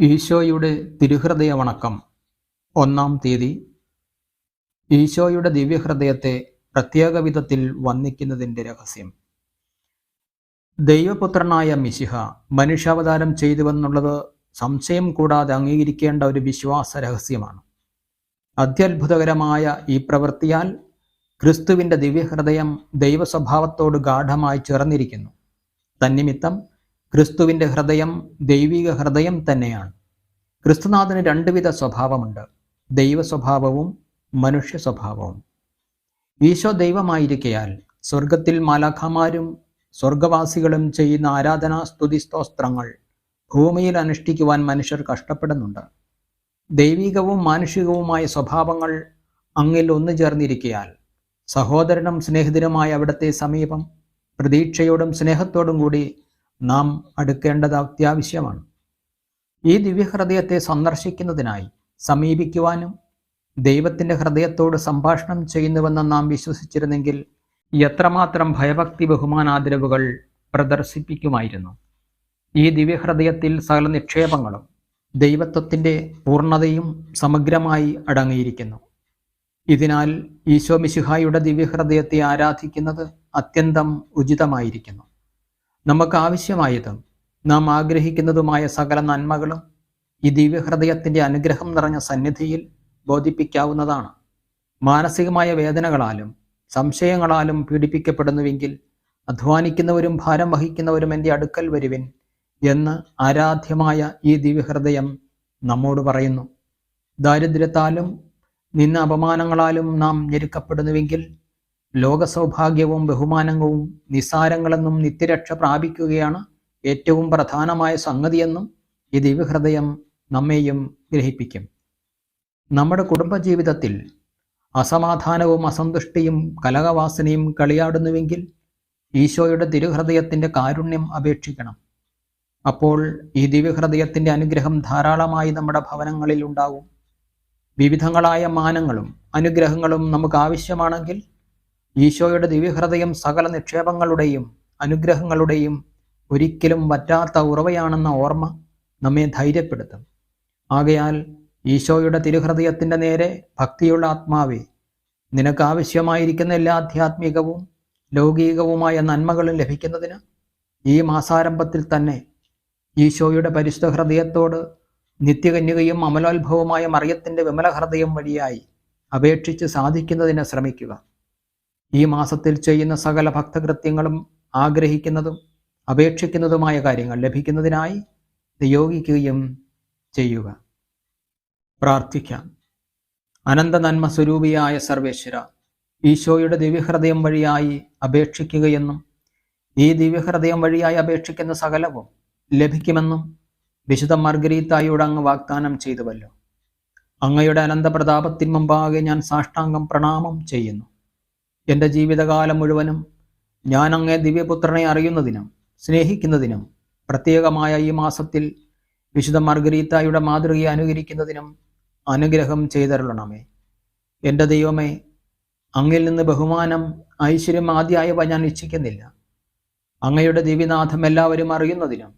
ഈശോയുടെ തിരുഹൃദയ വണക്കം ഒന്നാം തീയതി. ഈശോയുടെ ദിവ്യഹൃദയത്തെ പ്രത്യേക വിധത്തിൽ വന്ദിക്കുന്നതിന്റെ രഹസ്യം. ദൈവപുത്രനായ മിശിഹ മനുഷ്യാവതാരം ചെയ്തുവെന്നുള്ളത് സംശയം കൂടാതെ അംഗീകരിക്കേണ്ട ഒരു വിശ്വാസ രഹസ്യമാണ്. അത്യത്ഭുതകരമായ ഈ പ്രവൃത്തിയാൽ ക്രിസ്തുവിന്റെ ദിവ്യഹൃദയം ദൈവസ്വഭാവത്തോട് ഗാഠമായി ചേർന്നിരിക്കുന്നു. തന്നിമിത്തം ക്രിസ്തുവിന്റെ ഹൃദയം ദൈവിക ഹൃദയം തന്നെയാണ്. ക്രിസ്തുനാഥന് രണ്ടുവിധ സ്വഭാവമുണ്ട്. ദൈവ സ്വഭാവവും മനുഷ്യ സ്വഭാവവും. ഈശോ ദൈവമായിരിക്കയാൽ സ്വർഗത്തിൽ മാലാഖമാരും സ്വർഗവാസികളും ചെയ്യുന്ന ആരാധനാ സ്തുതി സ്തോത്രങ്ങൾ ഭൂമിയിൽ അനുഷ്ഠിക്കുവാൻ മനുഷ്യർ കഷ്ടപ്പെടുന്നുണ്ട്. ദൈവികവും മാനുഷികവുമായ സ്വഭാവങ്ങൾ അങ്ങിൽ ഒന്നു ചേർന്നിരിക്കയാൽ സഹോദരനും സ്നേഹിതനുമായ അവിടുത്തെ സമീപം പ്രതീക്ഷയോടും സ്നേഹത്തോടും കൂടി നാം അടുക്കേണ്ടത് അത്യാവശ്യമാണ്. ഈ ദിവ്യഹൃദയത്തെ സന്ദർശിക്കുന്നതിനായി സമീപിക്കുവാനും ദൈവത്തിന്റെ ഹൃദയത്തോട് സംഭാഷണം ചെയ്യുന്നുവെന്ന് നാം വിശ്വസിച്ചിരുന്നെങ്കിൽ എത്രമാത്രം ഭയഭക്തി ബഹുമാനാദരവുകൾ പ്രദർശിപ്പിക്കുമായിരുന്നു. ഈ ദിവ്യഹൃദയത്തിൽ സകല നിക്ഷേപങ്ങളും ദൈവത്വത്തിന്റെ പൂർണതയും സമഗ്രമായി അടങ്ങിയിരിക്കുന്നു. ഇതിനാൽ ഈശോ മിശിഹായുടെ ദിവ്യഹൃദയത്തെ ആരാധിക്കുന്നത് അത്യന്തം ഉചിതമായിരിക്കുന്നു. നമുക്ക് ആവശ്യമായതും നാം ആഗ്രഹിക്കുന്നതുമായ സകല നന്മകളും ഈ ദിവ്യഹൃദയത്തിന്റെ അനുഗ്രഹം നിറഞ്ഞ സന്നിധിയിൽ ബോധിപ്പിക്കാവുന്നതാണ്. മാനസികമായ വേദനകളാലും സംശയങ്ങളാലും പീഡിപ്പിക്കപ്പെടുന്നുവെങ്കിൽ അധ്വാനിക്കുന്നവരും ഭാരം വഹിക്കുന്നവരും എന്റെ അടുക്കൽ വരുവിൻ എന്ന് ആരാധ്യമായ ഈ ദിവ്യഹൃദയം നമ്മോട് പറയുന്നു. ദാരിദ്ര്യത്താലും നിന്ന അപമാനങ്ങളാലും നാം ഞെരുക്കപ്പെടുന്നുവെങ്കിൽ ലോകസൗഭാഗ്യവും ബഹുമാനങ്ങളും നിസ്സാരങ്ങളെന്നും നിത്യരക്ഷ പ്രാപിക്കുകയാണ് ഏറ്റവും പ്രധാനമായ സംഗതിയെന്നും ഈ ദിവ്യഹൃദയം നമ്മെയും ഗ്രഹിപ്പിക്കും. നമ്മുടെ കുടുംബജീവിതത്തിൽ അസമാധാനവും അസന്തുഷ്ടിയും കലകവാസനയും കളിയാടുന്നുവെങ്കിൽ ഈശോയുടെ തിരുഹൃദയത്തിന്റെ കാരുണ്യം അപേക്ഷിക്കണം. അപ്പോൾ ഈ ദിവ്യഹൃദയത്തിന്റെ അനുഗ്രഹം ധാരാളമായി നമ്മുടെ ഭവനങ്ങളിൽ ഉണ്ടാവും വിവിധങ്ങളായ മാനങ്ങളും അനുഗ്രഹങ്ങളും നമുക്ക് ആവശ്യമാണെങ്കിൽ ഈശോയുടെ ദിവ്യഹൃദയം സകല നിക്ഷേപങ്ങളുടെയും അനുഗ്രഹങ്ങളുടെയും ഒരിക്കലും വറ്റാത്ത ഉറവയാണെന്ന ഓർമ്മ നമ്മെ ധൈര്യപ്പെടുത്തും. ആകയാൽ ഈശോയുടെ തിരുഹൃദയത്തിന്റെ നേരെ ഭക്തിയുള്ള ആത്മാവേ നിനക്ക് ആവശ്യമായിരിക്കുന്ന എല്ലാ ആധ്യാത്മികവും ലൗകികവുമായ നന്മകളും ലഭിക്കുന്നതിന് ഈ മാസാരംഭത്തിൽ തന്നെ ഈശോയുടെ പരിശുദ്ധ ഹൃദയത്തോട് നിത്യകന്യകയും അമലോത്ഭവമായ മറിയത്തിന്റെ വിമല ഹൃദയം വഴിയായി അപേക്ഷിച്ച് സാധിക്കുന്നതിന് ശ്രമിക്കുക. ഈ മാസത്തിൽ ചെയ്യുന്ന സകല ഭക്തകൃത്യങ്ങളും ആഗ്രഹിക്കുന്നതും അപേക്ഷിക്കുന്നതുമായ കാര്യങ്ങൾ ലഭിക്കുന്നതിനായി നിയോഗിക്കുകയും ചെയ്യുക. പ്രാർത്ഥിക്കാം. അനന്ത നന്മ സ്വരൂപിയായ സർവേശ്വര ഈശോയുടെ ദിവ്യഹൃദയം വഴിയായി അപേക്ഷിക്കുകയെന്നും ഈ ദിവ്യഹൃദയം വഴിയായി അപേക്ഷിക്കുന്ന സകലവും ലഭിക്കുമെന്നും വിശുദ്ധ മർഗരീത്തായോട് അങ്ങ് വാഗ്ദാനം ചെയ്തുവല്ലോ. അങ്ങയുടെ അനന്തപ്രതാപത്തിൻ മുമ്പാകെ ഞാൻ സാഷ്ടാംഗം പ്രണാമം ചെയ്യുന്നു. എന്റെ ജീവിതകാലം മുഴുവനും ഞാൻ അങ്ങേ ദിവ്യപുത്രനെ അറിയുന്നതിനും സ്നേഹിക്കുന്നതിനും പ്രത്യേകമായ ഈ മാസത്തിൽ വിശുദ്ധ മാർഗരീത്തായുടെ മാതൃകയെ അനുകരിക്കുന്നതിനും അനുഗ്രഹം ചെയ്തരുളണമേ. എന്റെ ദൈവമേ അങ്ങിൽ നിന്ന് ബഹുമാനം ഐശ്വര്യം ആദ്യമായവ ഞാൻ ഇച്ഛിക്കുന്നില്ല അങ്ങയുടെ ദിവ്യനാഥം എല്ലാവരും അറിയുന്നതിനും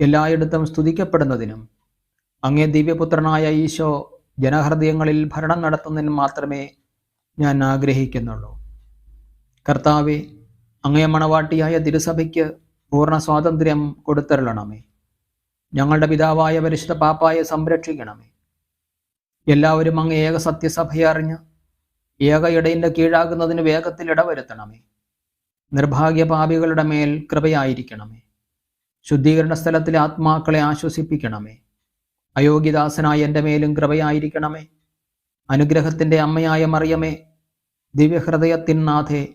എല്ലായിടത്തും സ്തുതിക്കപ്പെടുന്നതിനും അങ്ങേ ദിവ്യപുത്രനായ ഈശോ ജനഹൃദയങ്ങളിൽ ഭരണം നടത്തുന്നതിന് മാത്രമേ ഞാൻ ആഗ്രഹിക്കുന്നുള്ളൂ. കർത്താവെ അങ്ങയ മണവാട്ടിയായ തിരുസഭയ്ക്ക് പൂർണ സ്വാതന്ത്ര്യം കൊടുത്തരുളണമേ. ഞങ്ങളുടെ പിതാവായ പരിശുദ്ധ പാപ്പായെ സംരക്ഷിക്കണമേ. എല്ലാവരും അങ്ങ് ഏക സത്യസഭയെ അറിഞ്ഞ് ഏക ഇടയിന്റെ കീഴാകുന്നതിന് വേഗത്തിൽ ഇടവരുത്തണമേ. നിർഭാഗ്യ പാപികളുടെ മേൽ കൃപയായിരിക്കണമേ. ശുദ്ധീകരണ സ്ഥലത്തിലെ ആത്മാക്കളെ ആശ്വസിപ്പിക്കണമേ. അയോഗ്യദാസനായ എന്റെ മേലും കൃപയായിരിക്കണമേ. അനുഗ്രഹത്തിന്റെ അമ്മയായ മറിയമേ ദിവ്യഹൃദയത്തിൻ നാഥേ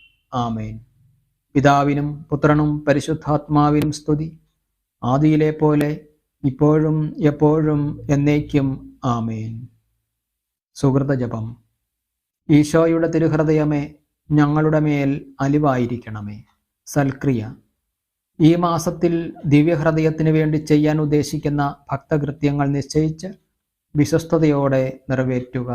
ആമേൻ. പിതാവിനും പുത്രനും പരിശുദ്ധാത്മാവിനും സ്തുതി. ആദിയിലെ പോലെ ഇപ്പോഴും എപ്പോഴും എന്നേക്കും ആമേൻ. സുഹൃത ജപം. ഈശോയുടെ തിരുഹൃദയമേ ഞങ്ങളുടെ മേൽ അലിവായിരിക്കണമേ. സൽക്രിയ. ഈ മാസത്തിൽ ദിവ്യഹൃദയത്തിന് വേണ്ടി ചെയ്യാൻ ഉദ്ദേശിക്കുന്ന ഭക്തകൃത്യങ്ങൾ നിശ്ചയിച്ച് വിശ്വസ്തയോടെ നിറവേറ്റുക.